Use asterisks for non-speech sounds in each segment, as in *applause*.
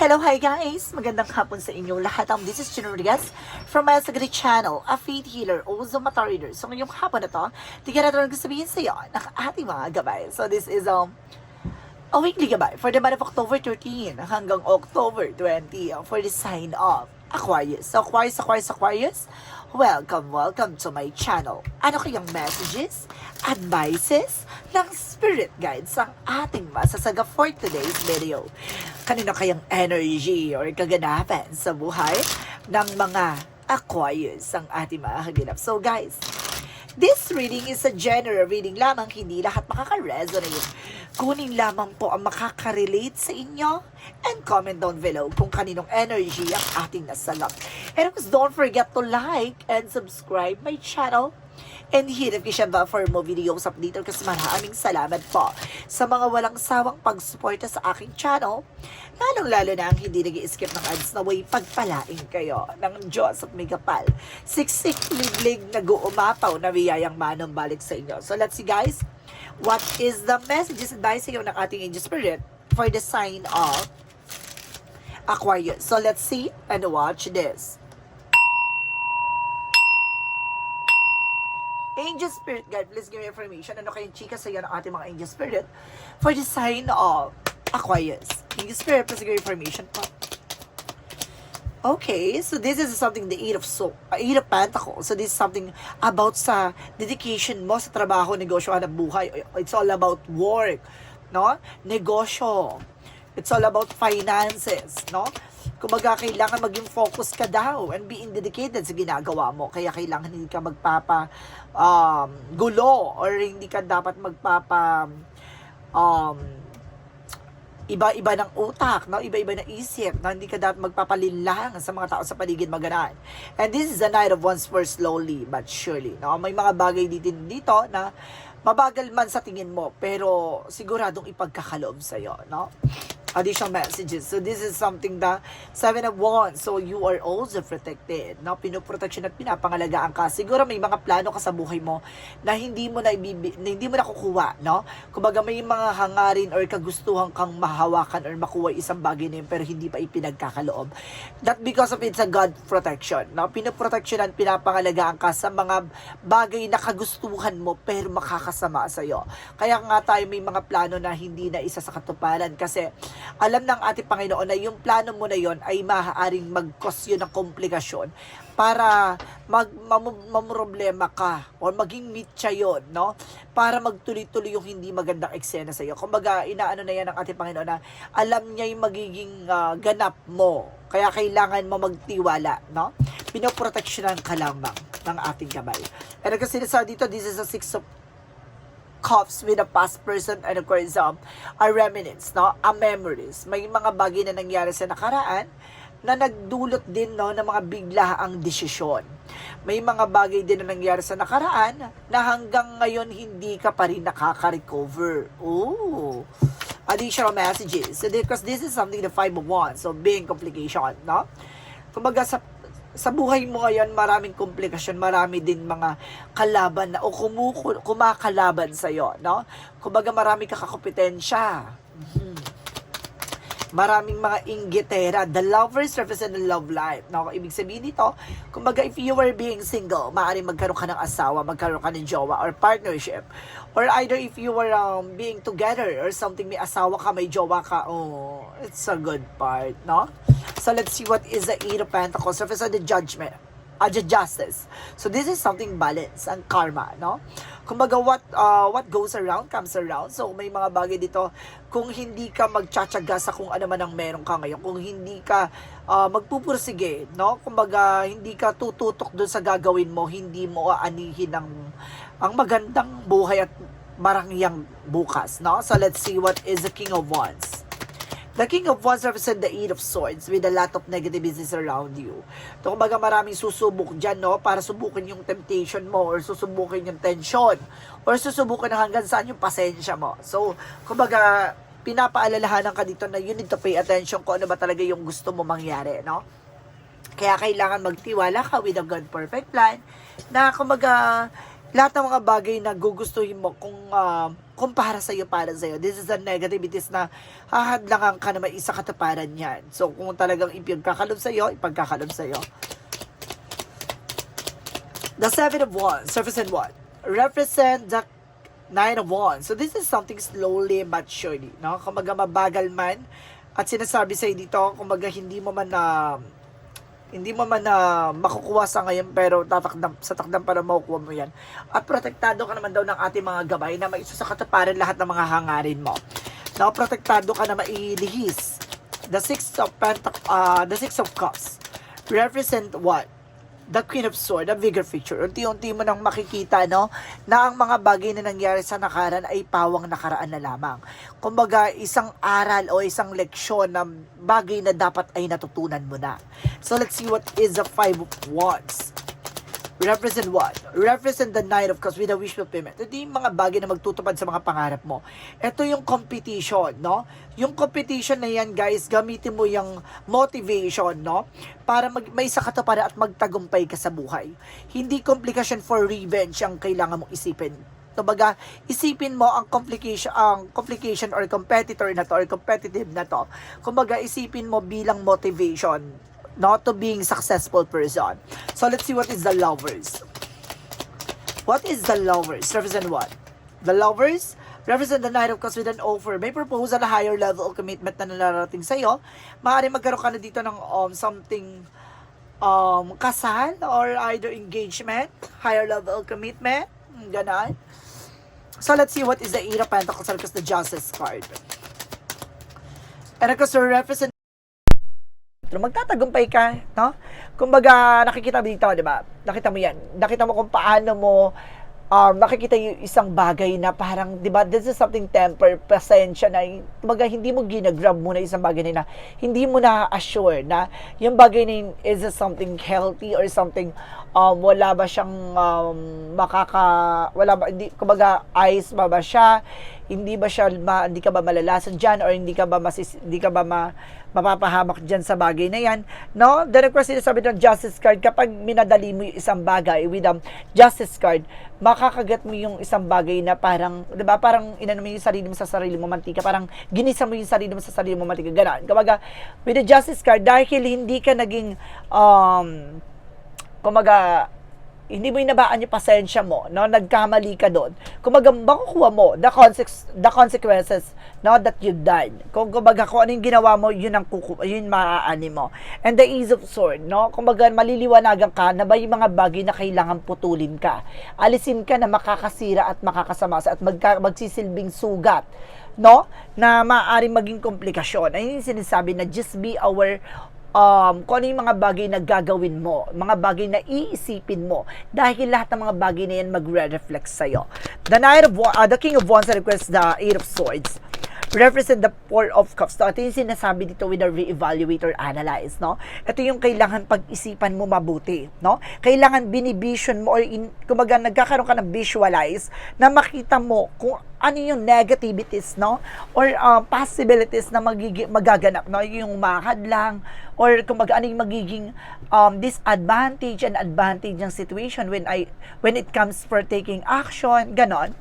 Hello, hi guys! Magandang hapon sa inyo lahat. Um, this is Chino Rodriguez from my Sagari channel, a faith healer, also mata reader. So ngayong hapon na to, tigyan natin ang sabihin sa iyo ng ating mga gabay. So this is um, a weekly gabay for the month of October 13 hanggang October 20 uh, for the sign of Aquarius. So Aquarius, Aquarius, Aquarius, welcome, welcome to my channel. Ano kayang messages, advices ng spirit guides ang ating masasaga for today's video? Kanino kayang energy or kaganapan sa buhay ng mga Aquarius ang ating mga kaganap? So guys, This reading is a general reading lamang, hindi lahat makaka-resonate. Kunin lamang po ang makaka-relate sa inyo. And comment down below kung kaninong energy ang ating nasalap. And course, don't forget to like and subscribe my channel. And hit notification bell for more videos update kasi maraming salamat po sa mga walang sawang pagsuporta sa aking channel. Lalong lalo na ang hindi nag skip ng ads na way pagpalain kayo ng Diyos at may kapal. Siksik liglig nag-uumapaw na biyayang manong balik sa inyo. So let's see guys what is the messages sa iyo ng ating angel spirit for the sign of Aquarius so let's see and watch this Angel Spirit Guide, please give me information. Ano kayong chika sa iyo ng ating mga Angel Spirit for the sign of Aquarius? Angel Spirit, please give me information po. Okay, so this is something the Eight of so uh, Eight of Pentacles. So this is something about sa dedication mo sa trabaho, negosyo, hanap buhay. It's all about work, no? Negosyo. It's all about finances, no? Kumbaga, kailangan maging focus ka daw and being dedicated sa ginagawa mo. Kaya kailangan hindi ka magpapa um, gulo or hindi ka dapat magpapa um, iba-iba ng utak, no? iba-iba ng isip, no? hindi ka dapat magpapalinlang sa mga tao sa paligid maganan. And this is the night of one's first slowly but surely. No? May mga bagay dito, dito na mabagal man sa tingin mo, pero siguradong ipagkakaloob sa'yo. No? Additional messages. So this is something the seven of wands. So you are also protected. No? Pinoprotection at pinapangalagaan ka. Siguro may mga plano ka sa buhay mo na hindi mo na, ibibi, na hindi mo na kukuha. No? Kumbaga may mga hangarin or kagustuhan kang mahawakan or makuha isang bagay na yun pero hindi pa ipinagkakaloob. That because of it's a God protection. No? Pinoprotection at pinapangalagaan ka sa mga bagay na kagustuhan mo pero makakasama sa iyo. Kaya nga tayo may mga plano na hindi na isa sa katuparan kasi alam ng ating Panginoon na yung plano mo na yon ay maaaring mag-cause yun ng komplikasyon para mag mam- mamroblema ka or maging mitya yon no? Para magtuloy-tuloy yung hindi magandang eksena sa iyo kumbaga inaano na yan ng ating Panginoon na alam niya yung magiging ah, ganap mo. Kaya kailangan mo magtiwala no? Pinoproteksyonan ka lamang ng ating gabay. And kasi sa dito this is a six of cups with a past person and of course um, a reminiscence, no? A memories. May mga bagay na nangyari sa nakaraan na nagdulot din no ng mga biglaang desisyon. May mga bagay din na nangyari sa nakaraan na hanggang ngayon hindi ka pa rin nakaka-recover. Oh, additional messages. So, because this is something the five of wands, so being complication, no? Kumbaga sa sa buhay mo ngayon, maraming komplikasyon, marami din mga kalaban na o kumuku, kumakalaban sa iyo, no? Kumbaga marami ka kakompetensya. Maraming mga inggitera. The lovers represent the love life. No? Ibig sabihin nito, kumbaga if you were being single, maaaring magkaroon ka ng asawa, magkaroon ka ng jowa or partnership. Or either if you were um, being together or something, may asawa ka, may jowa ka, oh, it's a good part, no? So let's see what is the Eight of Pentacles. Represent the judgment. Justice. So this is something balance and karma, no? Kumbaga what uh, what goes around comes around. So may mga bagay dito kung hindi ka magtsatsaga sa kung ano man ang meron ka ngayon, kung hindi ka uh, magpupursige, no? Kumbaga hindi ka tututok doon sa gagawin mo, hindi mo aanihin ang ang magandang buhay at marangyang bukas, no? So let's see what is the King of Wands. The King of Wands represent the Eight of Swords with a lot of negative business around you. So, kumbaga maraming susubok dyan, no? Para subukin yung temptation mo or susubukin yung tension or susubukin hanggang saan yung pasensya mo. So, kumbaga, pinapaalalahanan ka dito na you need to pay attention kung ano ba talaga yung gusto mo mangyari, no? Kaya kailangan magtiwala ka with a God perfect plan na kumbaga lahat ng mga bagay na gugustuhin mo kung uh, kung para sa'yo, para sa'yo. This is the negativities na hahadlangan ka na may isa katuparan yan. So, kung talagang ipagkakalob sa'yo, ipagkakalob sa'yo. The Seven of Wands, represent what? Represent the Nine of Wands. So, this is something slowly but surely, no? Kumbaga mabagal man, at sinasabi sa'yo dito, kumbaga hindi mo man na hindi mo man na makukuha sa ngayon pero tatakdam, sa takdam para makukuha mo yan. At protektado ka naman daw ng ating mga gabay na maisa sa katuparan lahat ng mga hangarin mo. Na protektado ka na mailihis. The Six of Pentac uh, the Six of Cups represent what? The Queen of Swords, the bigger picture. Unti-unti mo nang makikita, no, na ang mga bagay na nangyari sa nakaraan ay pawang nakaraan na lamang. Kumbaga, isang aral o isang leksyon na bagay na dapat ay natutunan mo na. So, let's see what is the Five of Wands. Represent what? Represent the Knight of Cups with a wish fulfillment. Ito yung mga bagay na magtutupad sa mga pangarap mo. Ito yung competition, no? Yung competition na yan, guys, gamitin mo yung motivation, no? Para mag, may sa katuparan at magtagumpay ka sa buhay. Hindi complication for revenge ang kailangan mong isipin. Kumbaga, isipin mo ang complication, ang complication or competitor na to or competitive na to. Kumbaga, isipin mo bilang motivation not to being successful person. So let's see what is the lovers. What is the lovers? Represent what? The lovers represent the Knight of Cups with an offer. May proposal, higher level of commitment na nararating sa'yo. Maaari magkaroon ka na dito ng um, something um, kasal or either engagement, higher level of commitment, ganon. So let's see what is the Eight of Pentacles because the Justice card. And of to represent magtatagumpay ka, no? Kumbaga, nakikita mo dito, di ba? Nakita mo yan. Nakita mo kung paano mo um, nakikita yung isang bagay na parang, di ba, this is something temper, pasensya na, kumbaga, hindi mo ginagrab muna isang bagay na, na hindi mo na assure na yung bagay na yun is it something healthy or something, um, wala ba siyang um, makaka, wala ba, hindi, kumbaga, ayos ba ba siya, hindi ba siya, ma, hindi ka ba malalasan dyan or hindi ka ba masis, hindi ka ba ma, mapapahamak dyan sa bagay na yan. No? Of course, sinasabi ng justice card, kapag minadali mo yung isang bagay with um, justice card, makakagat mo yung isang bagay na parang, di ba, parang inano mo yung sarili mo sa sarili mo mantika, parang ginisa mo yung sarili mo sa sarili mo mantika, gano'n. Kumbaga, with the justice card, dahil hindi ka naging, um, kumbaga, hindi mo inabaan yung pasensya mo, no? Nagkamali ka doon. Kumbaga, makukuha mo the, consequences, the consequences, no? That you've done. Kung kumbaga, kung ano yung ginawa mo, yun ang kuku, yun maaani mo. And the ease of sword, no? Kumbaga, maliliwanagan ka na ba yung mga bagay na kailangan putulin ka. Alisin ka na makakasira at makakasama sa at magka, magsisilbing sugat no? Na maaaring maging komplikasyon. Ayun sinasabi na just be aware um, kung ano yung mga bagay na gagawin mo, mga bagay na iisipin mo, dahil lahat ng mga bagay na yan magre-reflect sa'yo. The Knight of uh, the King of Wands requests the Eight of Swords represent the Four of Cups. So, ito yung sinasabi dito with the re-evaluate or analyze, no? Ito yung kailangan pag-isipan mo mabuti, no? Kailangan binivision mo or in, kumaga nagkakaroon ka ng visualize na makita mo kung ano yung negativities, no? Or uh, possibilities na magigi- magaganap, no? Yung mahadlang or kumbaga ano yung magiging um, disadvantage and advantage ng situation when I when it comes for taking action, ganon.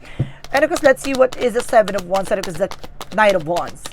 And of course, let's see what is the Seven of Wands and of course the Knight of Wands.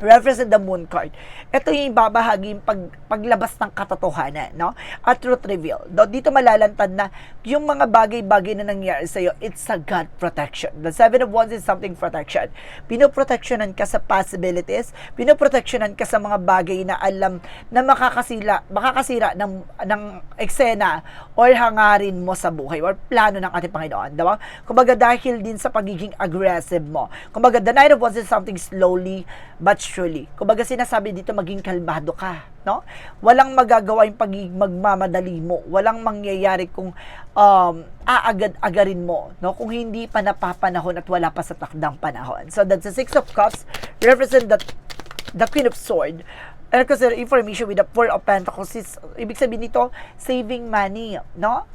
Represent the Moon card. Ito yung babahagi yung pag, paglabas ng katotohanan, no? At truth reveal. Do, dito malalantad na yung mga bagay-bagay na nangyari sa'yo, it's a God protection. The Seven of Wands is something protection. Pinoprotectionan ka sa possibilities, pinoprotectionan ka sa mga bagay na alam na makakasila, makakasira ng, ng eksena or hangarin mo sa buhay or plano ng ating Panginoon. Diba? Kumbaga dahil din sa pagiging aggressive mo. Kumbaga the Knight of Wands is something slowly but surely. Kumbaga sinasabi dito maging kalmado ka, no? Walang magagawa yung pagiging magmamadali mo. Walang mangyayari kung um, aagad-agarin mo, no? Kung hindi pa napapanahon at wala pa sa takdang panahon. So that's the Six of Cups represent the the Queen of Sword. And kasi information with the Four of Pentacles is, ibig sabihin nito, saving money, no?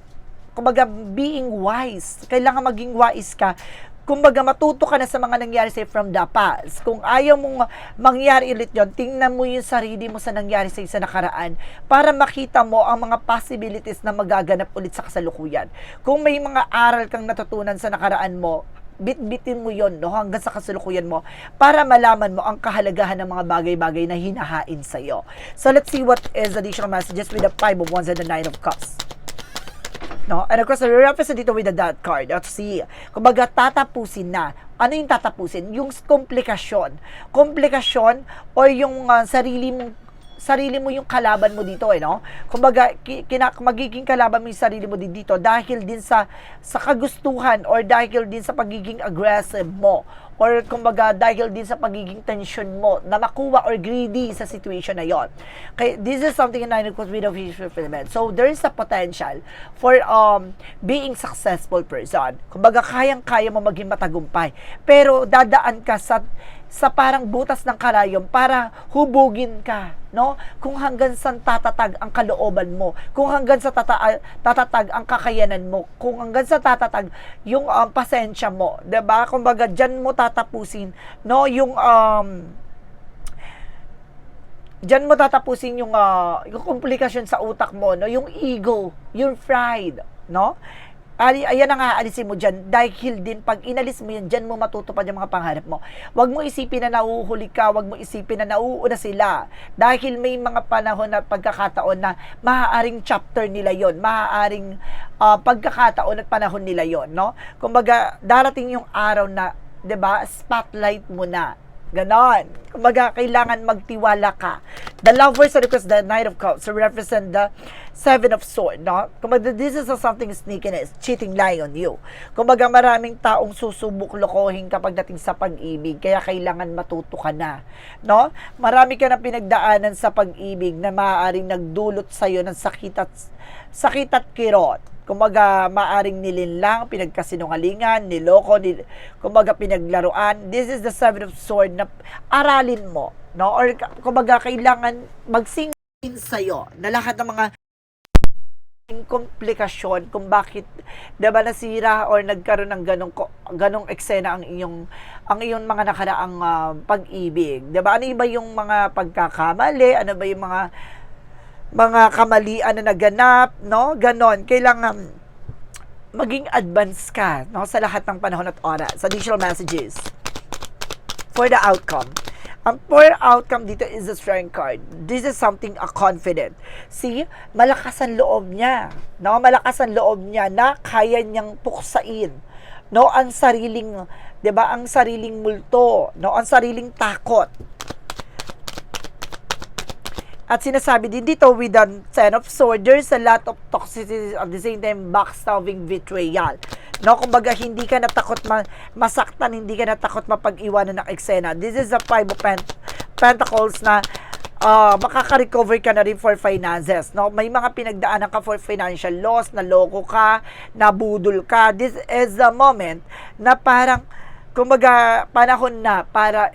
Kumbaga, being wise. Kailangan maging wise ka kumbaga matuto ka na sa mga nangyari sa'yo from the past. Kung ayaw mong mangyari ulit yon tingnan mo yung sarili mo sa nangyari sa'yo sa nakaraan para makita mo ang mga possibilities na magaganap ulit sa kasalukuyan. Kung may mga aral kang natutunan sa nakaraan mo, bit-bitin mo yon no, hanggang sa kasalukuyan mo para malaman mo ang kahalagahan ng mga bagay-bagay na hinahain sa'yo. So, let's see what is additional messages with the Five of Wands and the Nine of Cups. No? And of course, represent dito with the dot card. Let's see. Kumbaga, tatapusin na. Ano yung tatapusin? Yung komplikasyon. Komplikasyon or yung ah, sarili mong sarili mo yung kalaban mo dito eh no kumbaga ki- kina, magiging kalaban mo yung sarili mo dito dahil din sa sa kagustuhan or dahil din sa pagiging aggressive mo or kumbaga dahil din sa pagiging tension mo na makuha or greedy sa situation na yon. Kaya this is something in line with of his fulfillment so there is a potential for um being successful person. Kumbaga kayang-kaya mo maging matagumpay. Pero dadaan ka sa sa parang butas ng karayom para hubugin ka, no? Kung hanggang saan tatatag ang kalooban mo, kung hanggang sa tata- tatatag ang kakayanan mo, kung hanggang sa tatatag yung um, pasensya mo, 'di ba? Kumbaga diyan mo tatapusin, no, yung um Diyan mo tatapusin yung, ah, yung komplikasyon sa utak mo, no? Yung ego, yung pride, no? Ali, ayan na nga, alisin mo dyan. Dahil din, pag inalis mo yan, dyan mo matutupad yung mga pangarap mo. Huwag mo isipin na nauhuli ka, huwag mo isipin na nauuna sila. Dahil may mga panahon na pagkakataon na maaaring chapter nila yon maaaring ah, pagkakataon at panahon nila yon no? Kumbaga, darating yung araw na, 'di ba spotlight mo na. Ganon. Kumbaga, kailangan magtiwala ka. The lovers, of course, the Knight of Cups, represent the Seven of Swords, no? Kumbaga, this is a something sneakiness, cheating lie on you. Kumbaga, maraming taong susubok lokohin kapag dating sa pag-ibig, kaya kailangan matuto ka na, no? Marami ka na pinagdaanan sa pag-ibig na maaaring nagdulot sa'yo ng sakit at, sakit at kirot. Kumbaga, maaring nilinlang, pinagkasinungalingan, niloko, nil, kumbaga pinaglaruan. This is the seven of sword na aralin mo, no? Or kumbaga, kailangan magsingin sa'yo na lahat ng mga komplikasyon kung bakit 'di nasira or nagkaroon ng ganong ganong eksena ang iyong ang iyong mga nakaraang ah, pag-ibig 'di ba ano ba yung mga pagkakamali ano ba yung mga mga kamalian na naganap no ganon kailangan maging advance ka no sa lahat ng panahon at oras additional messages for the outcome. Ang for outcome dito is the strength card. This is something a confident. See, malakas ang loob niya. No, malakas ang loob niya na kaya niyang puksain. No, ang sariling, 'di ba, ang sariling multo, no, ang sariling takot. At sinasabi din dito with the Ten of Swords, a lot of toxicity at the same time backstabbing betrayal. No, kumbaga hindi ka natakot ma- masaktan, hindi ka natakot mapag-iwanan ng eksena. This is a Five of Pent- Pentacles na uh, makaka-recover ka na rin for finances. No? May mga pinagdaanan ka for financial loss, naloko ka, nabudol ka. This is the moment na parang, kumbaga, panahon na para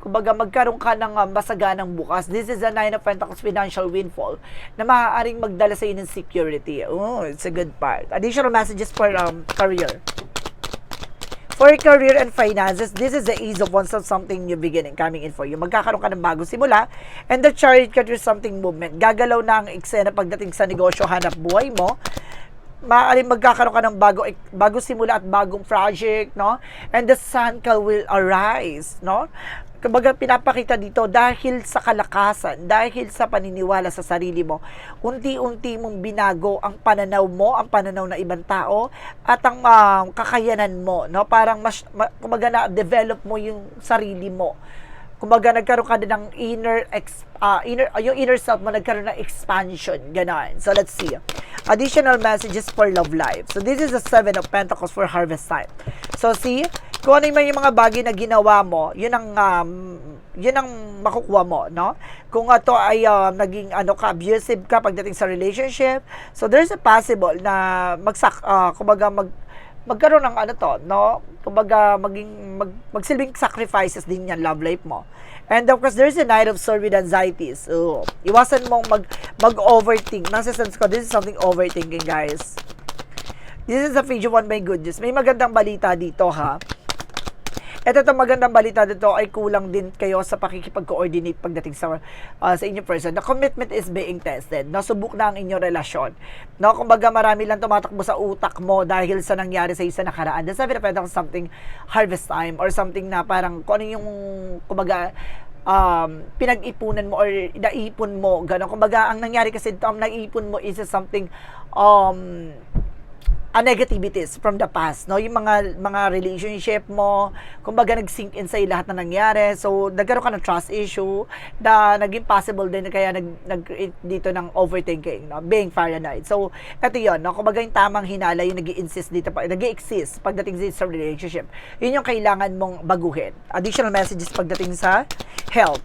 kumbaga magkaroon ka ng uh, masaganang bukas. This is a Nine of Pentacles financial windfall na maaaring magdala sa ng security. Oh, it's a good part. Additional messages for um, career. For career and finances, this is the ease of once of something new beginning coming in for you. Magkakaroon ka ng bagong simula. And the chariot card is something movement. Gagalaw na ang eksena pagdating sa negosyo, hanap buhay mo maaaring magkakaroon ka ng bago, bago simula at bagong project, no? And the sun will arise, no? Kumbaga pinapakita dito dahil sa kalakasan, dahil sa paniniwala sa sarili mo, unti-unti mong binago ang pananaw mo, ang pananaw ng ibang tao at ang ah, kakayanan mo, no? Parang mas ma, kumbaga na develop mo yung sarili mo. Kumbaga nagkaroon ka din ng inner ex, ah, inner ah, yung inner self mo nagkaroon ng expansion, ganon. So let's see. Additional messages for love life. So this is the seven of pentacles for harvest time. So see, kung ano yung mga bagay na ginawa mo, yun ang um, yun ang makukuha mo, no? Kung ito ay um, naging ano ka, abusive ka pagdating sa relationship, so there's a possible na magsak, uh, kumbaga mag, magkaroon ng ano to, no? Kumbaga maging mag, magsilbing sacrifices din yan love life mo. And of course, there's a night of sore with anxieties. So, iwasan mong mag, mag-overthink. Nasa sense ko, this is something overthinking, guys. This is a video one, my goodness. May magandang balita dito, ha? Ito itong magandang balita dito ay kulang din kayo sa pakikipag-coordinate pagdating sa ah, sa inyong person. The commitment is being tested. Nasubok na ang inyong relasyon. No, kumbaga marami lang tumatakbo sa utak mo dahil sa nangyari sa isa nakaraan. That's why pwede something harvest time or something na parang kung ano yung kumbaga um, pinag-ipunan mo or naipon mo, gano'n. Kumbaga, ang nangyari kasi dito, ang naipon mo is something um, a negativities from the past, no? Yung mga mga relationship mo, kumbaga nag-sink in sa'yo lahat na nangyari. So, nagkaroon ka ng trust issue na naging possible din kaya nag, nag dito ng overthinking, no? Being paranoid. So, ito yon no? Kumbaga yung tamang hinala, yung nag insist dito, nag exist pagdating sa relationship. Yun yung kailangan mong baguhin. Additional messages pagdating sa health.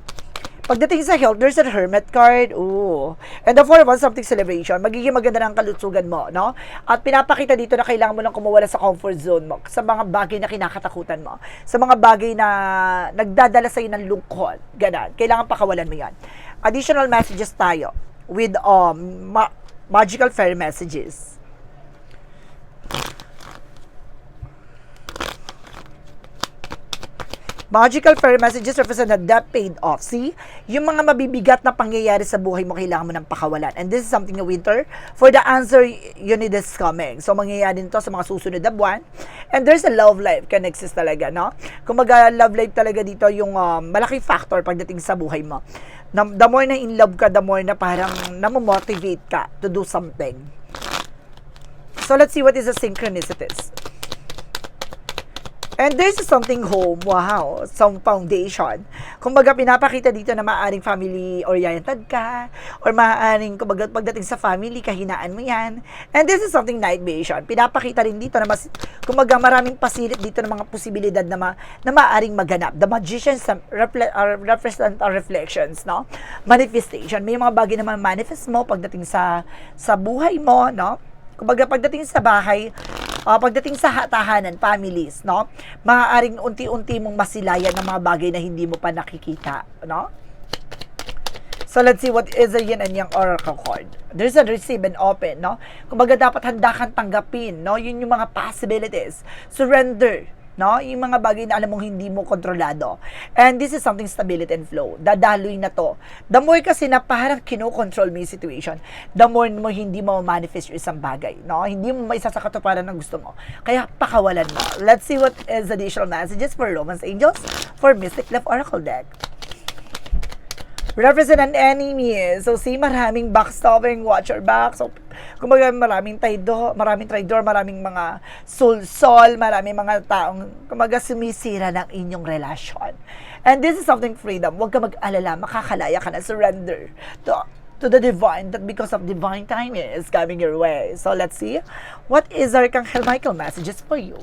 Pagdating sa health, there's a hermit card. Ooh. And the four of something celebration. Magiging maganda ng kalutsugan mo, no? At pinapakita dito na kailangan mo lang kumawala sa comfort zone mo. Sa mga bagay na kinakatakutan mo. Sa mga bagay na nagdadala sa'yo ng lungkot. Ganon. Kailangan pakawalan mo yan. Additional messages tayo with um, ma- magical fairy messages. Fairy messages represent a debt paid off. See? Yung mga mabibigat na pangyayari sa buhay mo, kailangan mo ng pakawalan. And this is something na winter. For the answer, you need is coming. So, mangyayari nito sa mga susunod na buwan. And there's a love life can exist talaga, no? Kung maga love life talaga dito yung um, malaking factor pagdating sa buhay mo. Na, the more na in love ka, the more na parang namomotivate ka to do something. So, let's see what is the synchronicities. And there's something home, wow, some foundation. Kumbaga, pinapakita dito na maaaring family-oriented ka, or maaaring, kumbaga, pagdating sa family, kahinaan mo yan. And this is something night vision. Pinapakita rin dito na mas, kumbaga, maraming pasilip dito ng mga posibilidad na, ma, na maaaring maganap. The magicians refle- uh, represent our reflections, no? Manifestation. May mga bagay na manifest mo pagdating sa, sa buhay mo, no? Kumbaga, pagdating sa bahay, uh, pagdating sa ha- tahanan, families, no? Maaaring unti-unti mong masilayan ng mga bagay na hindi mo pa nakikita, no? So, let's see what is a yin and yang oracle card. There's a receive and open, no? Kumbaga, dapat handa kang tanggapin, no? Yun yung mga possibilities. Surrender, no? Yung mga bagay na alam mong hindi mo kontrolado. And this is something stability and flow. Dadaloy na to. The more kasi na parang kinokontrol mo yung situation, the more mo hindi mo manifest yung isang bagay, no? Hindi mo maisa sa katuparan ng gusto mo. Kaya pakawalan mo. Let's see what is additional messages for Romance Angels for Mystic Love Oracle deck represent an enemy. So, see, maraming backstabbing, watch your back. So, kumbaga, maraming traitor, maraming traitor, maraming mga sulsol, maraming mga taong, kumbaga, sumisira ng inyong relasyon. And this is something freedom. Huwag ka mag-alala, makakalaya ka na, surrender to to the divine that because of divine timing is coming your way. So let's see what is Archangel Michael messages for you.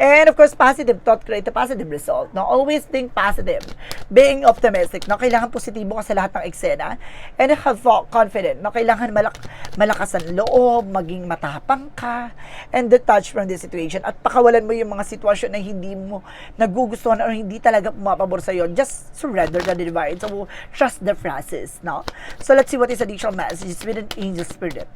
And of course, positive thought create a positive result. No? Always think positive. Being optimistic. No? Kailangan positibo ka sa lahat ng eksena. And have confident. No? Kailangan malak malakas ang loob, maging matapang ka, and detach from the situation. At pakawalan mo yung mga sitwasyon na hindi mo nagugustuhan or hindi talaga pumapabor sa'yo. Just surrender the divine. So, trust the process. No? So, let's see what is additional messages with an angel spirit.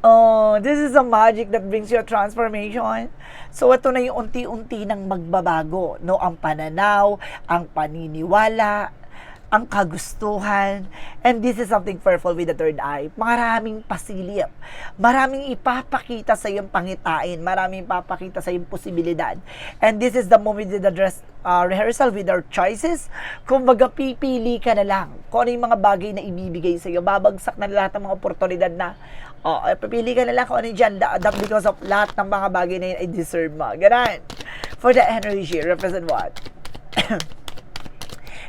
Oh, this is a magic that brings you a transformation. So, ito na yung unti-unti nang magbabago, no? Ang pananaw, ang paniniwala, ang kagustuhan. And this is something fearful with the third eye. Maraming pasilip. Maraming ipapakita sa iyong pangitain. Maraming ipapakita sa iyong posibilidad. And this is the moment with the dress, uh, rehearsal with our choices. Kung baga, pipili ka na lang kung ano yung mga bagay na ibibigay sa iyo. Babagsak na lahat ng mga oportunidad na Oh, pipili ka na lang kung ano dyan that because of lahat ng mga bagay na yun ay deserve mo. Ganun. For the energy, represent what? *coughs*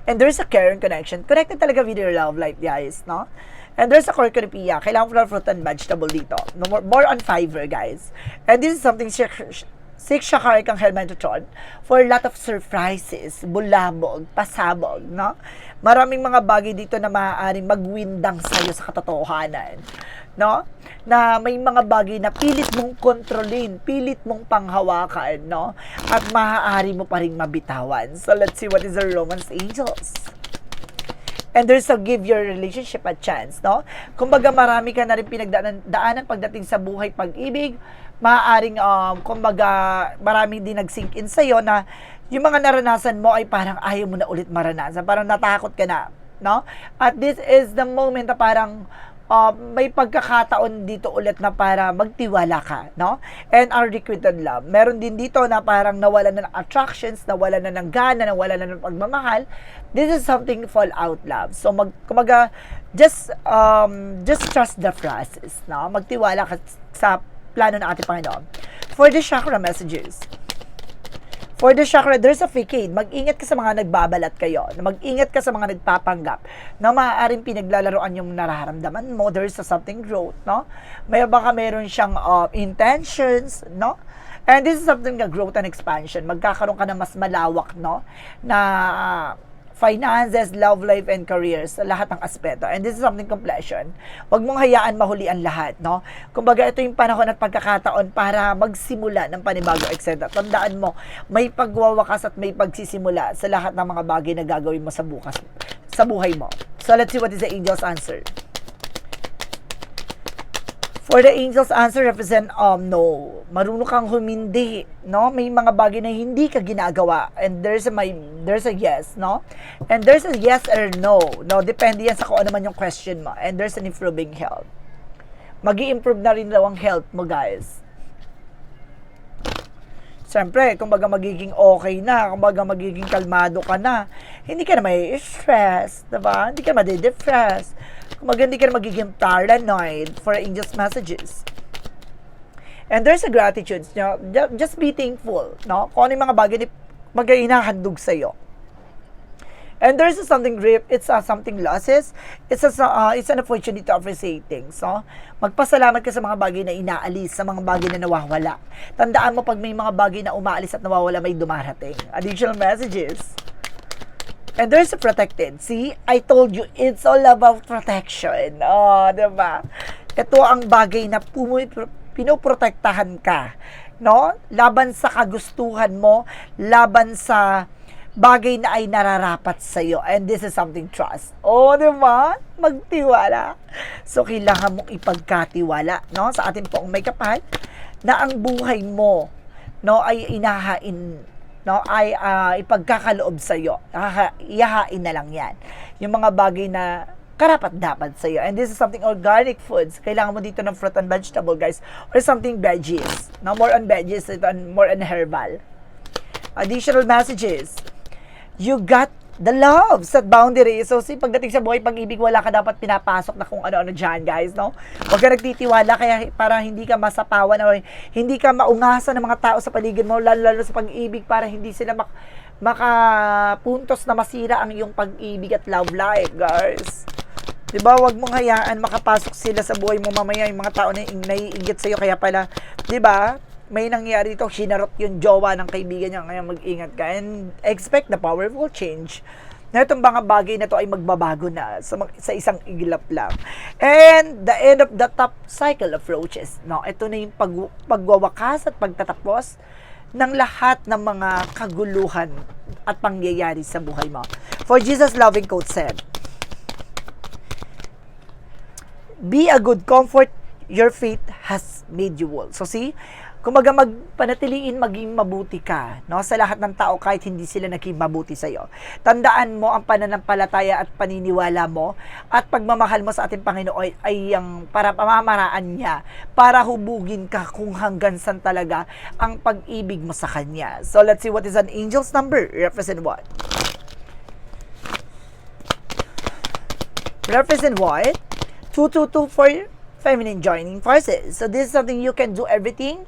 And there's a caring connection. Connected talaga with your love life, guys, no? And there's a corcoripia. Kailangan ng fruit and vegetable dito. No, more, more on fiber, guys. And this is something Six Shakari kang Helmentotron for a lot of surprises, bulabog, pasabog, no? Maraming mga bagay dito na maaaring magwindang sa'yo sa katotohanan, no? Na may mga bagay na pilit mong kontrolin, pilit mong panghawakan, no? At maaari mo pa rin mabitawan. So let's see what is the Romance Angels. And there's a give your relationship a chance, no? Kumbaga marami ka na rin pinagdaanan daanan pagdating sa buhay pag-ibig, maaaring, um, kumbaga, maraming din nag-sink in sa'yo na yung mga naranasan mo ay parang ayaw mo na ulit maranasan. Parang natakot ka na, no? At this is the moment na parang uh, may pagkakataon dito ulit na para magtiwala ka, no? And unrequited love. Meron din dito na parang nawala na ng attractions, nawala na ng gana, nawala na ng pagmamahal. This is something fall out love. So mag kumaga just um just trust the process, no? Magtiwala ka sa plano ng ating Panginoon. For the chakra messages, For the chakra, there's a facade. Mag-ingat ka sa mga nagbabalat kayo. Mag-ingat ka sa mga nagpapanggap na maaaring pinaglalaroan yung nararamdaman mo. There's a something growth, no? May baka meron siyang uh, intentions, no? And this is something na growth and expansion. Magkakaroon ka na mas malawak, no? Na uh, finances, love life, and careers, sa lahat ng aspeto. And this is something completion. Huwag mong hayaan mahuli ang lahat, no? Kumbaga, ito yung panahon at pagkakataon para magsimula ng panibago, etc. Tandaan mo, may pagwawakas at may pagsisimula sa lahat ng mga bagay na gagawin mo sa bukas, sa buhay mo. So, let's see what is the angel's answer. For the angel's answer represent um no. Marunong kang humindi, no? May mga bagay na hindi ka ginagawa and there's a my there's a yes, no? And there's a yes or no. No, depende yan sa kung ano man yung question mo. And there's an improving health. Magi improve na rin daw ang health mo, guys. Siyempre, kumbaga magiging okay na, kumbaga magiging kalmado ka na, hindi ka na may stress, diba? Hindi ka madi-depress. Kumbaga hindi ka na magiging paranoid for angel's messages. And there's a gratitude, you just be thankful, no? Kung ano yung mga bagay na bagay inahandog sa'yo. And there's a something great, it's a something losses, it's a, uh, it's an opportunity to appreciate things, no? Magpasalamat ka sa mga bagay na inaalis, sa mga bagay na nawawala. Tandaan mo pag may mga bagay na umaalis at nawawala, may dumarating. Additional messages. And there's a protected. See, I told you, it's all about protection. Oh, di ba? Ito ang bagay na pinoprotektahan ka. No? Laban sa kagustuhan mo, laban sa bagay na ay nararapat sa iyo. And this is something trust. Oh, di ba? Magtiwala. So, kailangan mong ipagkatiwala, no? Sa ating pong may kapal, na ang buhay mo, no, ay inahain no ay uh, ipagkakaloob sa iyo ihahain na lang yan. Yung mga bagay na karapat dapat sa iyo and this is something organic foods. Kailangan mo dito ng fruit and vegetable guys. Or something veggies. No more on veggies and more on herbal. Additional messages. You got the love set boundaries. So, si pagdating sa buhay pag-ibig, wala ka dapat pinapasok na kung ano-ano dyan, guys, no? Huwag ka nagtitiwala kaya para hindi ka masapawan o hindi ka maungasan ng mga tao sa paligid mo, lalo-lalo sa pag-ibig para hindi sila mak makapuntos na masira ang iyong pag-ibig at love life, guys. 'Di ba? Huwag mong hayaan makapasok sila sa buhay mo mamaya yung mga tao na naiinggit sa iyo kaya pala, 'di ba? May nangyari dito, sinarot yung jowa ng kaibigan niya, kaya mag-ingat ka and expect the powerful change na itong mga bagay na to ay magbabago na sa, sa isang iglap lang. And the end of the top cycle approaches. No, ito na yung pag, pagwawakas at pagtatapos ng lahat ng mga kaguluhan at pangyayari sa buhay mo. For Jesus loving quote said, Be a good comfort, your faith has made you whole. So see, kumaga magpanatiliin maging mabuti ka no sa lahat ng tao kahit hindi sila naging mabuti sa iyo. Tandaan mo ang pananampalataya at paniniwala mo at pagmamahal mo sa ating Panginoon ay ang para pamamaraan niya para hubugin ka kung hanggang san talaga ang pag-ibig mo sa kanya. So let's see what is an angel's number represent what? Represent what? 2224 for feminine joining forces. So this is something you can do everything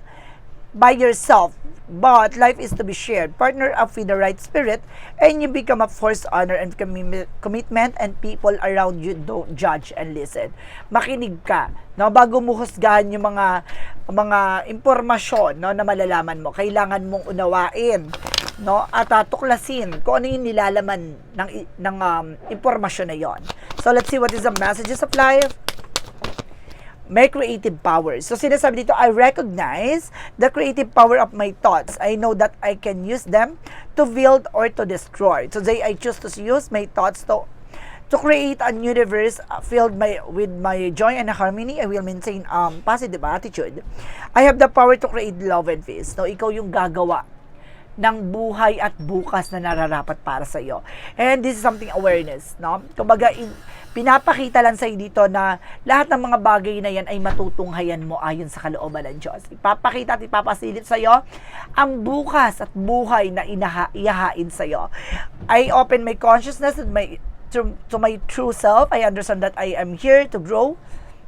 by yourself. But life is to be shared. Partner up with the right spirit and you become a force, honor, and commi- commitment and people around you don't judge and listen. Makinig ka. No, bago mo husgahan yung mga mga impormasyon no, na malalaman mo, kailangan mong unawain no at uh, tuklasin kung ano yung nilalaman ng ng um, impormasyon na yon. So let's see what is the messages of life may creative power. So sinasabi dito, I recognize the creative power of my thoughts. I know that I can use them to build or to destroy. Today, I choose to use my thoughts to To create a universe filled my, with my joy and harmony, I will maintain um, positive attitude. I have the power to create love and peace. No, ikaw yung gagawa ng buhay at bukas na nararapat para sa iyo. And this is something awareness, no? Kumbaga, in, pinapakita lang sa dito na lahat ng mga bagay na yan ay matutunghayan mo ayon sa kalooban ng Diyos. Ipapakita at ipapasilip sa iyo ang bukas at buhay na inaha, ihahain sa iyo. I open my consciousness and my to, to my true self. I understand that I am here to grow,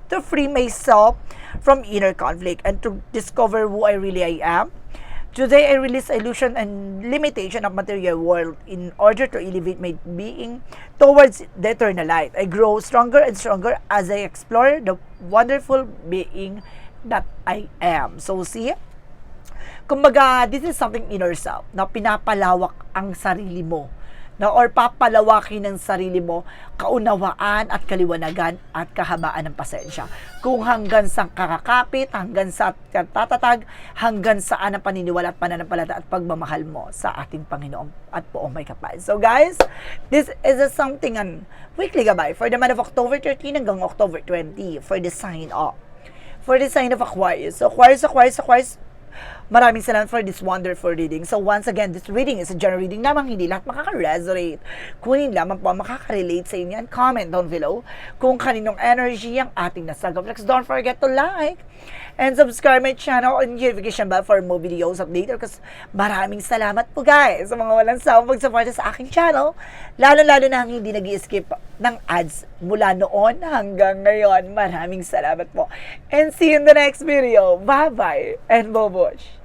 to free myself from inner conflict and to discover who I really I am. Today, I release illusion and limitation of material world in order to elevate my being towards the eternal light. I grow stronger and stronger as I explore the wonderful being that I am. So, see, kumbaga, this is something in yourself na pinapalawak ang sarili mo na or papalawakin ng sarili mo kaunawaan at kaliwanagan at kahabaan ng pasensya. Kung hanggang sa kakakapit, hanggang sa tatatag, hanggang saan ang paniniwala at pananampalataya at pagmamahal mo sa ating Panginoon at poong may kapal. So guys, this is a something on weekly gabay for the month of October 13 hanggang October 20 for the sign of for the sign of Aquarius. So Aquarius, Aquarius, Aquarius, Maraming salamat for this wonderful reading. So once again, this reading is a general reading lamang hindi lahat makaka-resonate. Kunin lamang po makaka-relate sa inyo yan. Comment down below kung kaninong energy ang ating nasagap. Don't forget to like and subscribe my channel and notification bell for more videos update kasi maraming salamat po guys sa mga walang sawang pagsuporta sa aking channel. Lalo-lalo na hindi nag skip ng ads mula noon hanggang ngayon. Maraming salamat po. And see you in the next video. Bye-bye and bobosh!